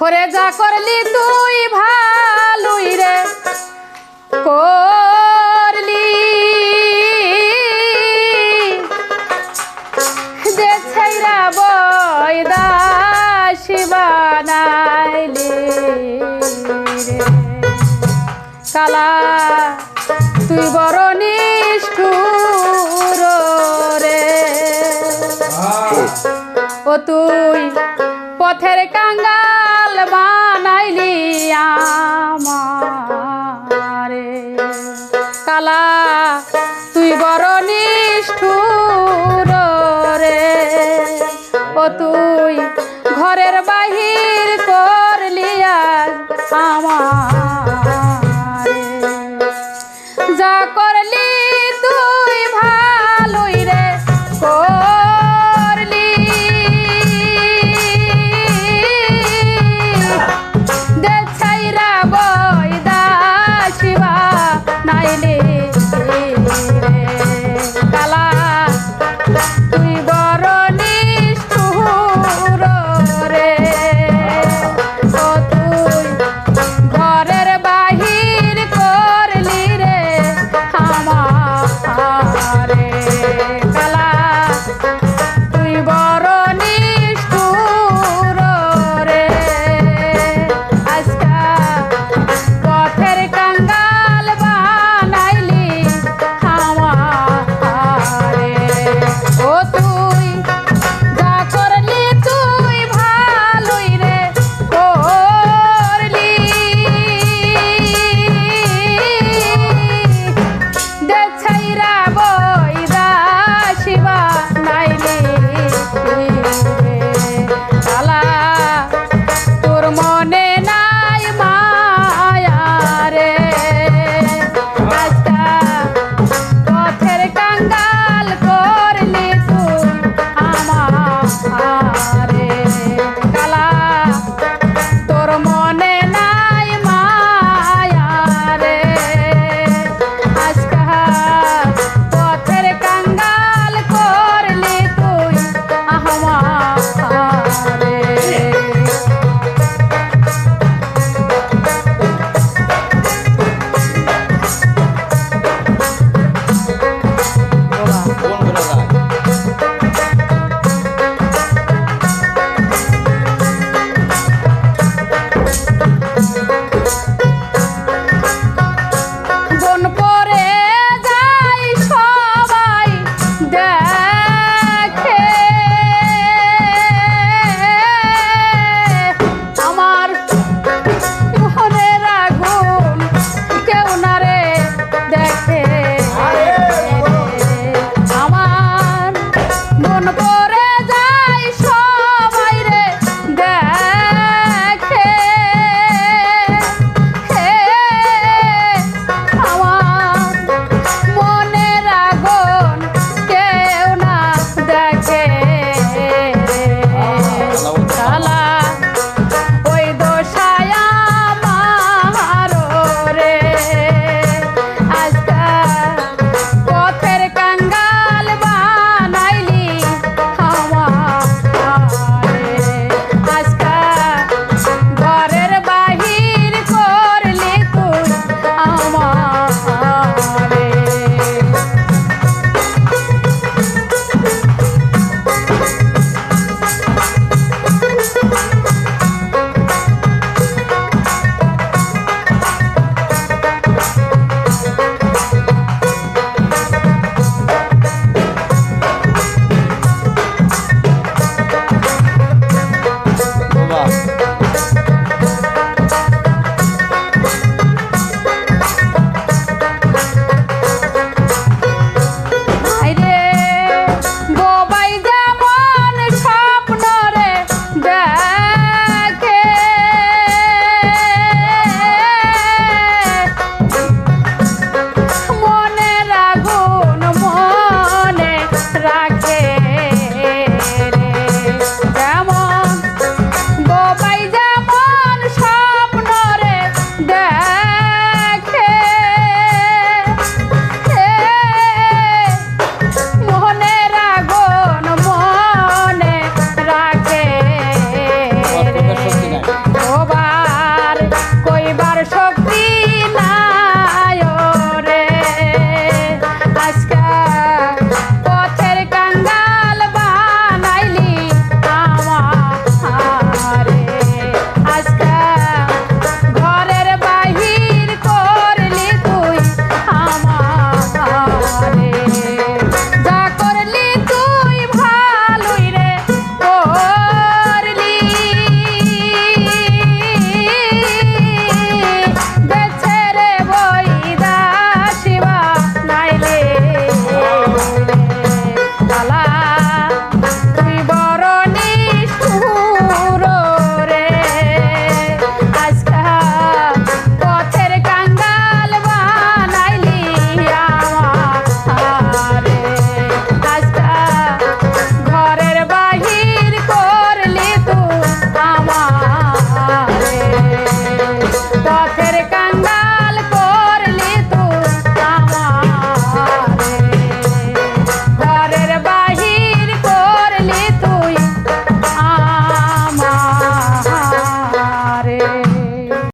ওরে যা করলি তুই ভালুই রে করলি। যে ছাইরা বয়দাসী বানাইলি রে কালা তুই বড় নিষ্ঠুর রে। ও। তুই পথের কাঙ্গাল বানাইলি আমারে। কালা, তুই বড় নিষ্ঠুর রে। ও তুই ঘরের বাহির করলি আজ আমার।